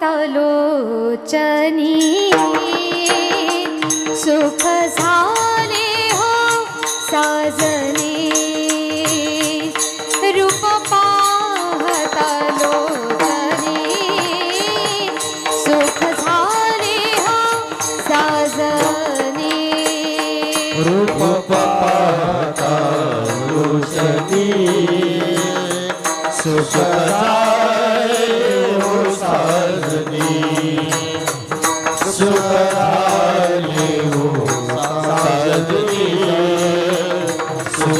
तलोचनी। सुख झाले हो साजने। रूप पाहतलोचनी सुख झाले हो साजने। रूप पाहतलोचनी सुख झाले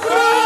Brasil!